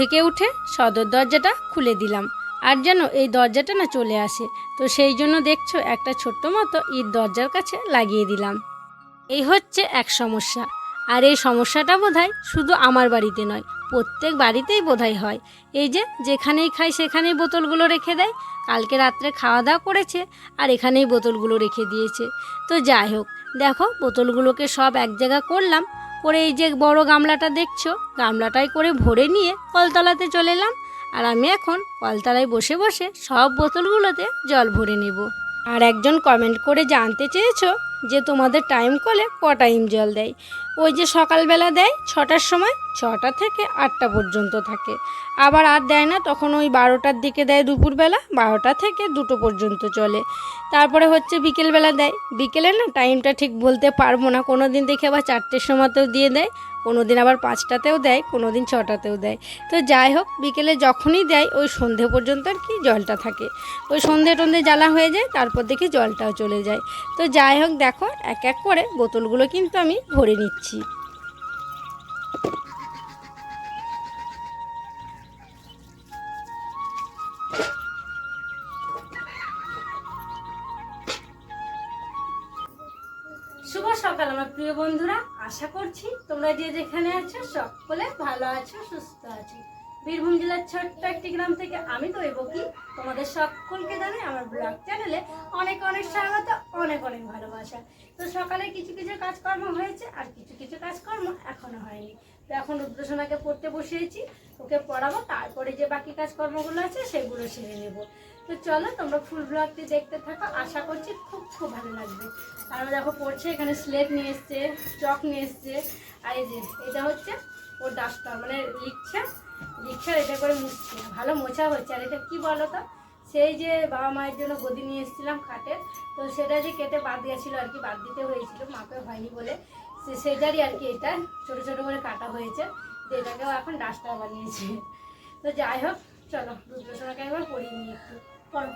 থেকে উঠে সদর দরজাটা খুলে দিলাম। আর যেন এই দরজাটা না চলে আসে, তো সেই জন্য দেখছ একটা ছোট্ট মতো ইট দরজার কাছে লাগিয়ে দিলাম। এই হচ্ছে এক সমস্যা। আর এই সমস্যাটা বোধহয় শুধু আমার বাড়িতে নয়, প্রত্যেক বাড়িতেই বোধহয় হয়। এই যে যেখানেই খাই সেখানেই বোতলগুলো রেখে দেয়, কালকে রাত্রে খাওয়া দাওয়া করেছে আর এখানেই বোতলগুলো রেখে দিয়েছে। তো যাই হোক, দেখো বোতলগুলোকে সব এক জায়গা করলাম করে এই যে বড় গামলাটা দেখছ, গামলাটায় করে ভরে নিয়ে কলতলাতে চলে এলাম। আর আমি এখন কলতলায় বসে বসে সব বোতলগুলোতে জল ভরে নেব। আর একজন কমেন্ট করে জানতে চেয়েছো যে তোমাদের টাইম কলে ক টাইম জল দেয়? ওই যে সকালবেলা দেয়, ছটার সময়, ছটা থেকে আটটা পর্যন্ত থাকে। আবার আর দেয় না, তখন ওই বারোটার দিকে দেয় দুপুরবেলা, বারোটা থেকে দুটো পর্যন্ত চলে। তারপরে হচ্ছে বিকেলবেলা দেয়। বিকেলে না টাইমটা ঠিক বলতে পারব না। কোনো দিন দেখে আবার চারটের সময়তেও দিয়ে দেয় কোনো দিন আবার পাঁচটাতেও দেয় কোনো দিন ছটাতেও দেয়। তো যাই হোক, বিকেলে যখনই দেয়, ওই সন্ধে পর্যন্ত আর কি জলটা থাকে। ওই সন্ধে টন্ধে জ্বালা হয়ে যায়, তারপর দেখি জলটাও চলে যায়। তো যাই হোক, দেখো, এক এক করে বোতলগুলো কিন্তু আমি ভরে নিচ্ছি। শুভ সকাল, আমার প্রিয় বন্ধুরা। আশা করছি তোমরা যে যেখানে আছো, সকলে ভালো আছো, সুস্থ আছো। বীরভূম জেলার ছোট্ট একটি গ্রাম থেকে আমি তো কি? তোমাদের সকলকে জানাই আমার ব্লগ চ্যানেলে অনেক অনেক স্বাগত, অনেক অনেক ভালোবাসা। তো সকালে কিছু কিছু কাজকর্ম হয়েছে আর কিছু কিছু কাজকর্ম এখনও হয়নি। তো এখন রুদ্রসোনাকে পড়তে বসিয়েছি, ওকে পড়াবো, তারপরে যে বাকি কাজকর্মগুলো আছে সেগুলো সেরে নেব। তো চলো তোমরা ফুল ব্লগটি দেখতে থাকো, আশা করছি খুব খুব ভালো লাগবে। আর দেখো, পড়ছে, এখানে স্লেট নিয়ে এসছে, চক নিয়ে এসছে, আর এই যে, এটা হচ্ছে ওর ডাস্টার মানে লিখছে লিখছে এটা করে মুছছে। ভালো মোছা হচ্ছে। আর এটা কি বলো তো সেই যে বাবা মায়ের জন্য গদি নিয়ে এসেছিলাম খাটের তো সেটা যে কেটে বাদ দিয়েছিল আর কি, বাদ দিতে হয়েছিল। মাকে হয়নি বলে সে সেটারই আর কি এটা ছোটো ছোটো করে কাটা হয়েছে। তো এটাকেও এখন ডাস্টার বানিয়েছে। তো যাই হোক, চলো, রুদ্রসোনাকে একবার পড়িয়ে নিই একটু। পড়ো।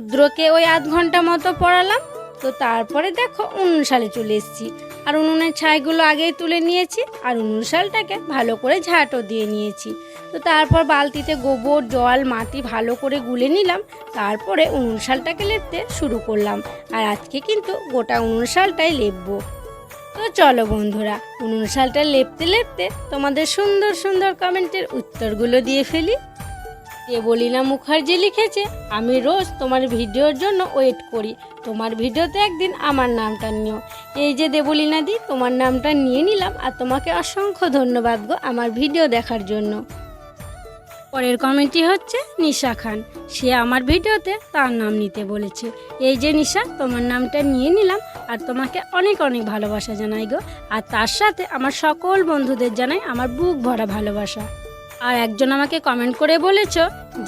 রুদ্রকে ওই আধ ঘণ্টা মতো পড়ালাম। তো তারপরে দেখো উনুন সালে চলে এসেছি। আর উনুনের ছাইগুলো আগেই তুলে নিয়েছি আর উনুন শালটাকে ভালো করে ঝাঁটও দিয়ে নিয়েছি। তো তারপর বালতিতে গোবর, জল, মাটি ভালো করে গুলে নিলাম। তারপরে উনুন শালটাকে লেপতে শুরু করলাম। আর আজকে কিন্তু গোটা উনুন শালটাই লেপবো। তো চলো বন্ধুরা, উনুন শালটা লেপতে লেপতে তোমাদের সুন্দর সুন্দর কমেন্টের উত্তরগুলো দিয়ে ফেলি। দেবলীনা মুখার্জি লিখেছে, আমি রোজ তোমার ভিডিওর জন্য ওয়েট করি। তোমার ভিডিওতে একদিন আমার নামটা নিও। এই যে দেবলীনা দি, তোমার নামটা নিয়ে নিলাম আর তোমাকে অসংখ্য ধন্যবাদ গো আমার ভিডিও দেখার জন্য। পরের কমেন্টটি হচ্ছে, নিশা খান, সে আমার ভিডিওতে তার নাম নিতে বলেছে। এই যে নিশা, তোমার নামটা নিয়ে নিলাম আর তোমাকে অনেক অনেক ভালোবাসা জানাই গো। আর তার সাথে আমার সকল বন্ধুদের জানাই আমার বুক ভরা ভালোবাসা। আর একজন আমাকে কমেন্ট করে বলেছ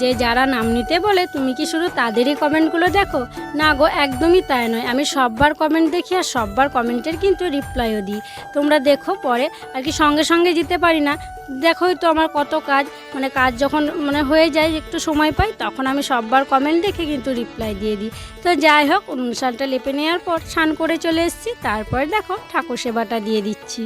যে যারা নাম নিতে বলে, তুমি কি শুধু তাদেরই কমেন্টগুলো দেখো? না গো, একদমই তাই নয়। আমি সববার কমেন্ট দেখি আর সববার কমেন্টের কিন্তু রিপ্লাইও দিই। তোমরা দেখো পরে, আর কি সঙ্গে সঙ্গে যেতে পারি না। দেখোই তো আমার কত কাজ মানে কাজ যখন মানে হয়ে যায়, একটু সময় পাই, তখন আমি সববার কমেন্ট দেখে কিন্তু রিপ্লাই দিয়ে দিই। তো যাই হোক অনুষ্ঠানটা লেপে নেওয়ার পর স্নান করে চলে এসেছি। তারপরে দেখো ঠাকুর সেবাটা দিয়ে দিচ্ছি।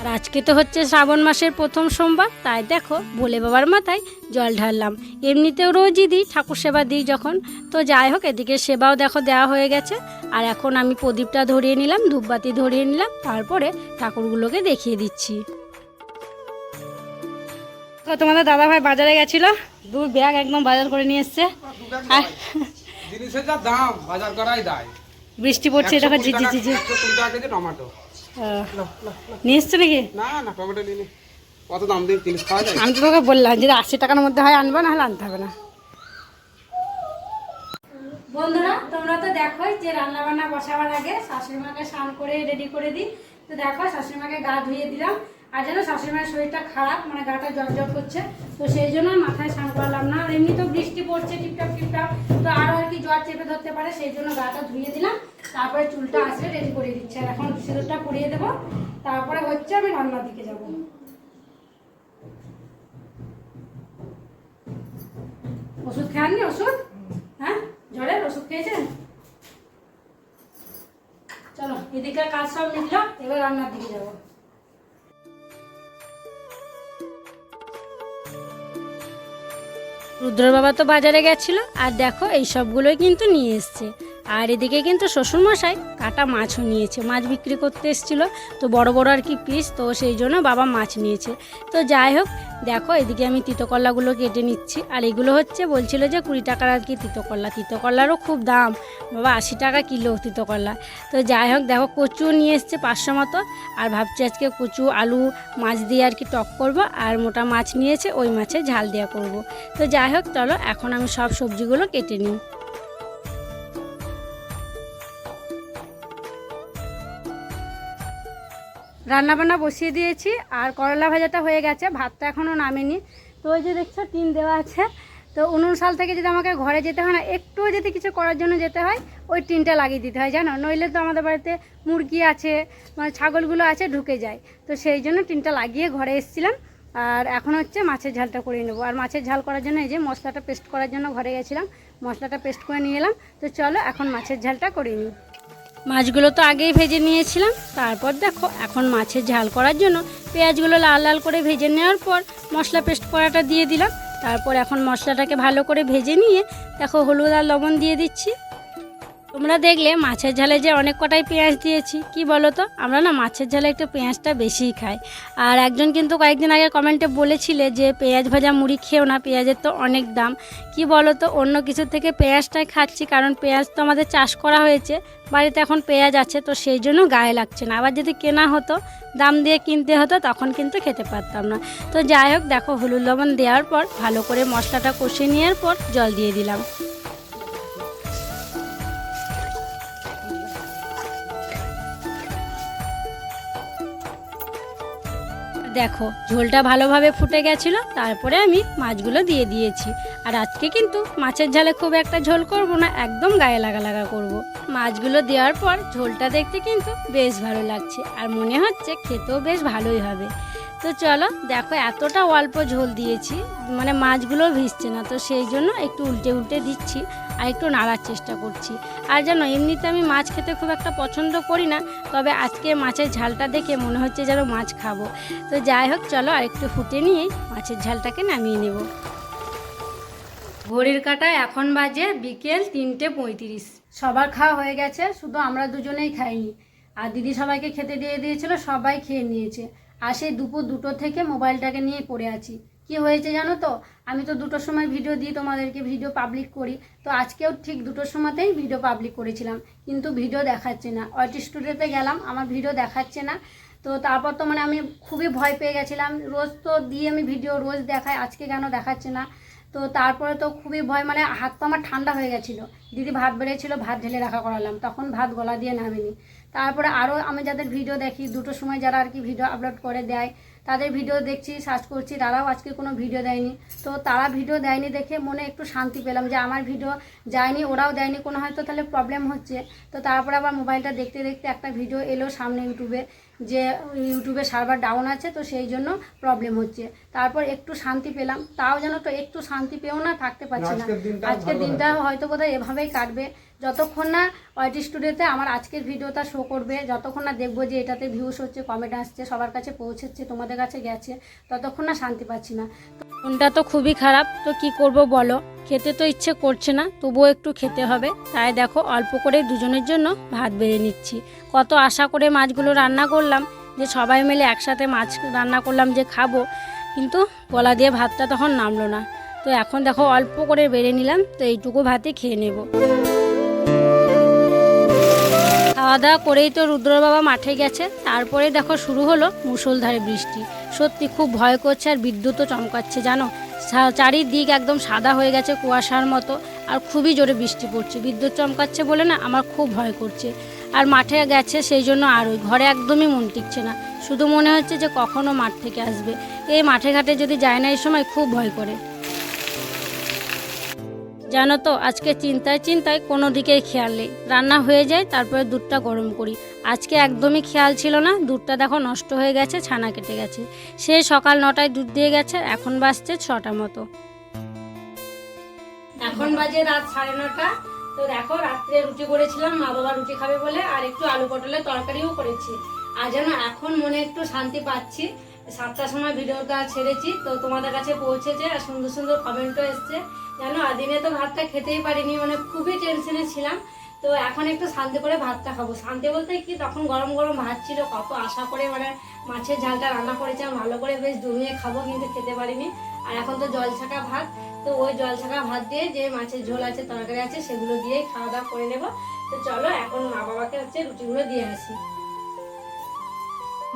আর আজকে তো হচ্ছে শ্রাবণ মাসের প্রথম সোমবার তাই দেখো ভোলে বাবার মাথায় জল ঢাললাম। এমনিতেও রোজই দিই ঠাকুর সেবা দিই যখন। তো যাই হোক এদিকে সেবাও দেখো দেওয়া হয়ে গেছে। আর এখন আমি প্রদীপটা ধরিয়ে নিলাম ধূপবাতি ধরিয়ে নিলাম তারপরে ঠাকুরগুলোকে দেখিয়ে দিচ্ছি। তো তোমাদের দাদা ভাই বাজারে গেছিল দু ব্যাগ একদম বাজার করে নিয়ে এসছে। আর জিনিসের যা দাম বাজার করাই দায়। বৃষ্টি পড়ছে দেখো ঝিঝি ঝিঝি টমেটো। নিয়ে এসছো নাকি? না না টমেটো নিয়ে কত দাম দিয়ে জিনিস খাওয়া যায়? আমি তো তোকে বললাম যদি আশি টাকার মধ্যে হয় আনব না হলে আনতে হবে না। বন্ধুরা তোমরা তো দেখোই যে রান্না বান্না বসাবার আগে শাশুড়ি মাকে স্নান করে রেডি করে দিই। তো দেখো শাশুড়ি মাকে গা ধুয়ে দিলাম। আর যেন শাশুড়ি মায়ের শরীরটা খারাপ মানে গাটা জ্বর জ্বর করছে তো সেই জন্য মাথায় স্নান করলাম না। আর এমনি তো বৃষ্টি পড়ছে চেপে ধরতে পারে, সেই জন্য গাটা ধুয়ে দিলাম। তারপরে চুলটা আসলে রেডি করে দিচ্ছে। আর এখন সিঁদুরটা পরিয়ে দেবো। তারপরে হচ্ছে আমি রান্নার দিকে যাব। ওষুধ খাননি? ওষুধ? হ্যাঁ? জ্বরের ওষুধ খেয়েছেন? চলো, এদিকে কাজ সব মিটলো এবার রান্নার দিকে যাব। রুদ্র বাবা তো বাজারে গেছিল, আর দেখো এই সবগুলোই কিন্তু নিয়ে এসছে। আর এদিকে কিন্তু শ্বশুরমশাই কাটা মাছও নিয়েছে, মাছ বিক্রি করতে এসেছিল, তো বড় বড় আর কি পিস তো সেই জন্য বাবা মাছ নিয়েছে। তো যাই হোক দেখো, এদিকে আমি তিতকল্লাগুলো কেটে নিচ্ছি। আর এগুলো হচ্ছে বলছিল যে কুড়ি টাকার আর কি তিতকল্লা। তিতকল্লারও খুব দাম। বাবা, আশি টাকা কিলো তিতকল্লা। তো যাই হোক, দেখো, কচু নিয়ে এসছে পাঁচশো মতো। আর ভাবছি আজকে কচু, আলু, মাছ দিয়ে আর কি টক করব। আর মোটা মাছ নিয়েছে, ওই মাছে ঝাল দেওয়া করব। তো যাই হোক, চলো, এখন আমি সব সবজিগুলো কেটে নিই। রান্না বান্না বসিয়ে দিয়েছি, আর করলা ভাজাটা হয়ে গেছে, ভাতটা এখনও নামেনি। তো ওই যে দেখছ, টিন দেওয়া আছে। তো উনুন সাল থেকে যদি আমাকে ঘরে যেতে হয় না, একটুও যদি কিছু করার জন্য যেতে হয়, ওই টিনটা লাগিয়ে দিতে হয়, জানো? নইলে তো আমাদের বাড়িতে মুরগি আছে মানে ছাগলগুলো আছে, ঢুকে যায়। তো সেই জন্য টিনটা লাগিয়ে ঘরে এসেছিলাম, আর এখন হচ্ছে মাছের ঝালটা করে নেব। আর মাছের ঝাল করার জন্য এই যে মশলাটা পেস্ট করার জন্য ঘরে গেছিলাম, মশলাটা পেস্ট করে নিয়ে এলাম। তো চলো, এখন মাছের ঝালটা করে নিই। মাছগুলো তো আগেই ভেজে নিয়েছিলাম। তারপর দেখো, এখন মাছের ঝাল করার জন্য পেঁয়াজগুলো লাল লাল করে ভেজে নেওয়ার পর মশলা পেস্ট করাটা দিয়ে দিলাম। তারপর এখন মশলাটাকে ভালো করে ভেজে নিয়ে দেখো হলুদ আর লবণ দিয়ে দিচ্ছি। তোমরা দেখলে মাছের ঝালে যে অনেক কটাই পেঁয়াজ দিয়েছি, কি বলো তো আমরা না মাছের ঝালে একটু পেঁয়াজটা বেশিই খাই। আর একজন কিন্তু কয়েকদিন আগে কমেন্টে বলেছিলে যে পেঁয়াজ ভাজা মুড়ি খেও না, পেঁয়াজের তো অনেক দাম। কি বলো তো অন্য কিছু থেকে পেঁয়াজটাই খাচ্ছি, কারণ পেঁয়াজ তো আমাদের চাষ করা হয়েছে, বাড়িতে এখন পেঁয়াজ আছে, তো সেই জন্য গায়ে লাগছে না। আবার যদি কেনা হতো, দাম দিয়ে কিনতে হতো, তখন কিন্তু খেতে পারতাম না। তো যাই হোক, দেখো হলুদ লবণ দেওয়ার পর, ভালো করে মশলাটা কষিয়ে নেওয়ার পর জল দিয়ে দিলাম। দেখো, ঝোলটা ভালোভাবে ফুটে গেছিল, তারপরে আমি মাছগুলো দিয়ে দিয়েছি। আর আজকে কিন্তু মাছের ঝালে খুব একটা ঝোল করব না, একদম গায়ে লাগা লাগা করব। মাছগুলো দেওয়ার পর ঝোলটা দেখতে কিন্তু বেশ ভালো লাগছে, আর মনে হচ্ছে খেতেও বেশ ভালোই হবে। তো চলো, দেখো এতটা অল্প ঝোল দিয়েছি মানে মাছগুলো ভিজছে না, তো সেই জন্য একটু উল্টে উল্টে দিচ্ছি। আর একটু নাড়ার চেষ্টা করছি। আর জানো, এমনিতে আমি মাছ খেতে খুব একটা পছন্দ করি না, তবে আজকে মাছের ঝালটা দেখে মনে হচ্ছে যেন মাছ খাব। তো যাই হোক, চলো আর একটু ফুটে নিয়ে মাছের ঝালটাকে নামিয়ে নেব। ঘড়ির কাটায় এখন বাজে বিকেল তিনটে পঁয়ত্রিশ। সবার খাওয়া হয়ে গেছে, শুধু আমরা দুজনেই খাইনি। আর দিদি সবাইকে খেতে দিয়ে দিয়েছিল, সবাই খেয়ে নিয়েছে। আর সেই দুপুর দুটো থেকে মোবাইলটাকে নিয়ে পড়ে আছি। কি হয়েছে জানো তো? আমি তো দুটোর সময় ভিডিও দিই তোমাদেরকে ভিডিও পাবলিক করি। তো আজকেও ঠিক দুটোর সময়তেই ভিডিও পাবলিক করেছিলাম। কিন্তু ভিডিও দেখাচ্ছে না। অর্টি স্টুডিওতে গেলাম, আমার ভিডিও দেখাচ্ছে না। তো তারপর তো মানে আমি খুবই ভয় পেয়ে গেছিলাম। রোজ তো দিয়ে আমি ভিডিও রোজ দেখাই, আজকে কেন দেখাচ্ছে না? তো তারপরে তো খুবই ভয় মানে হাত তো আমার ঠান্ডা হয়ে গেছিল। দিদি ভাত বেড়েছিল, ভাত ঢেলে রাখা করালাম। তখন ভাত গলা দিয়ে নামেনি। তারপরে আরও আমি যাদের ভিডিও দেখি, দুটোর সময় যারা আর কি ভিডিও আপলোড করে দেয় তাদের ভিডিও দেখছি সার্চ করছি তারাও আজকে কোনো ভিডিও দেয়নি। তো তারা ভিডিও দেয়নি দেখে মনে একটু শান্তি পেলাম যে আমার ভিডিও যায়নি ওরাও দেয়নি কোনো হয়তো তাহলে প্রবলেম হচ্ছে। তো তারপরে আবার মোবাইলটা দেখতে দেখতে একটা ভিডিও এলো সামনে ইউটিউবে যে ইউটিউবে সার্ভার ডাউন আছে তো সেই জন্য প্রবলেম হচ্ছে। তারপর একটু শান্তি পেলাম তাও যেন তো একটু শান্তি পেয়েও না থাকতে পারছি না। আজকের দিনটা দিনটা হয়তো বোধহয় এভাবেই কাটবে। যতক্ষণ না ওয়াইটি স্টুডিওতে আমার আজকের ভিডিওটা শো করবে, যতক্ষণ না দেখব যে এটাতে ভিউস হচ্ছে কমেন্ট আসছে, সবার কাছে পৌঁছেছে, তোমাদের কাছে গেছে, ততক্ষণ না শান্তি পাচ্ছি না। মনটা তো খুবই খারাপ, তো কি করব বলো? খেতে তো ইচ্ছে করছে না, তবুও একটু খেতে হবে। তাই দেখো, অল্প করে দুজনের জন্য ভাত বেড়ে নিচ্ছি। কত আশা করে মাছগুলো রান্না করলাম, যে সবাই মিলে একসাথে মাছ রান্না করলাম যে খাব, কিন্তু গলা দিয়ে ভাতটা তখন নামলো না। তো এখন দেখো, অল্প করে বেড়ে নিলাম, তো এইটুকু ভাতে খেয়ে নেব। খাওয়া দাওয়া করেই তো রুদ্র বাবা মাঠে গেছে। তারপরে দেখো শুরু হলো মুষলধারে বৃষ্টি। সত্যি খুব ভয় করছে আর বিদ্যুৎও চমকাচ্ছে, জানো? চারিদিক একদম সাদা হয়ে গেছে কুয়াশার মতো আর খুবই জোরে বৃষ্টি পড়ছে। বিদ্যুৎ চমকাচ্ছে বলে না আমার খুব ভয় করছে। আর মাঠে গেছে সেই জন্য আর ওই ঘরে একদমই মন টিকছে না। শুধু মনে হচ্ছে যে কখনো মাঠ থেকে আসবে। এই মাঠে ঘাটে যদি যায় না এই সময় খুব ভয় করে। জানো তো, আজকে চিন্তায় চিন্তায় কোনো দিকেই খেয়াল নেই। রান্না হয়ে যায়, তারপরে দুধটা গরম করি। আজকে একদমই খেয়াল ছিল না, দুধটা দেখো নষ্ট হয়ে গেছে, ছানা কেটে গেছে। সে সকাল নটায় দুধ দিয়ে গেছে, এখন বাজছে ছটা মতো। এখন বাজে রাত সাড়ে নটা। তো দেখো, রাত্রে রুটি করেছিলাম, মা বাবা রুটি খাবে বলে, আর একটু আলু পটলের তরকারিও করেছি। আর যেন এখন মনে একটু শান্তি পাচ্ছি সাতটার সময় ভিডিওটা ছেড়েছি, তো তোমাদের কাছে পৌঁছেছে আর সুন্দর সুন্দর কমেন্টও এসছে। জানো আর দিনে তো ভাতটা খেতেই পারিনি মানে খুবই টেনশনে ছিলাম। তো এখন একটু শান্তি করে ভাতটা খাব। শান্তি বলতে কি, তখন গরম গরম ভাত ছিল, কত আশা করে মানে মাছের ঝালটা রান্না করেছিলাম, ভালো করে বেশ জমিয়ে খাব, কিন্তু খেতে পারিনি। আর এখন তো জল ছাকা ভাত, তো ওই জল ছাকা ভাত দিয়ে যে মাছের ঝোল আছে, তরকারি আছে, সেগুলো দিয়েই খাওয়া দাওয়া করে নেব। তো চলো, এখন মা বাবাকে হচ্ছে রুটিগুলো দিয়ে আসি।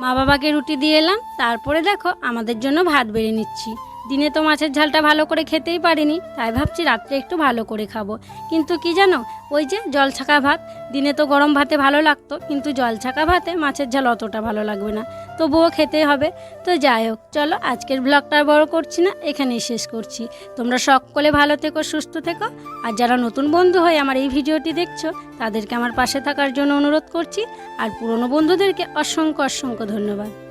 মা বাবাকে রুটি দিয়ে এলাম তারপরে দেখো আমাদের জন্য ভাত বেড়ে নিচ্ছি। দিনে তো মাছের ঝালটা ভালো করে খেতেই পারিনি, তাই ভাবছি রাত্রে একটু ভালো করে খাব। কিন্তু কি জানো, ওই যে জল ছাকা ভাত, দিনে তো গরম ভাতে ভালো লাগতো, কিন্তু জল ছাকা ভাতে মাছের ঝাল অতটা ভালো লাগবে না, তবুও খেতে হবে। তো যাই হোক, চলো আজকের ব্লগটা বড় করছি না, এখানেই শেষ করছি। তোমরা সকলে ভালো থেকো, সুস্থ থেকো, আর যারা নতুন বন্ধু হয়ে আমার এই ভিডিওটি দেখছ, তাদেরকে আমার পাশে থাকার জন্য অনুরোধ করছি, আর পুরনো বন্ধুদেরকে অসংখ্য অসংখ্য ধন্যবাদ।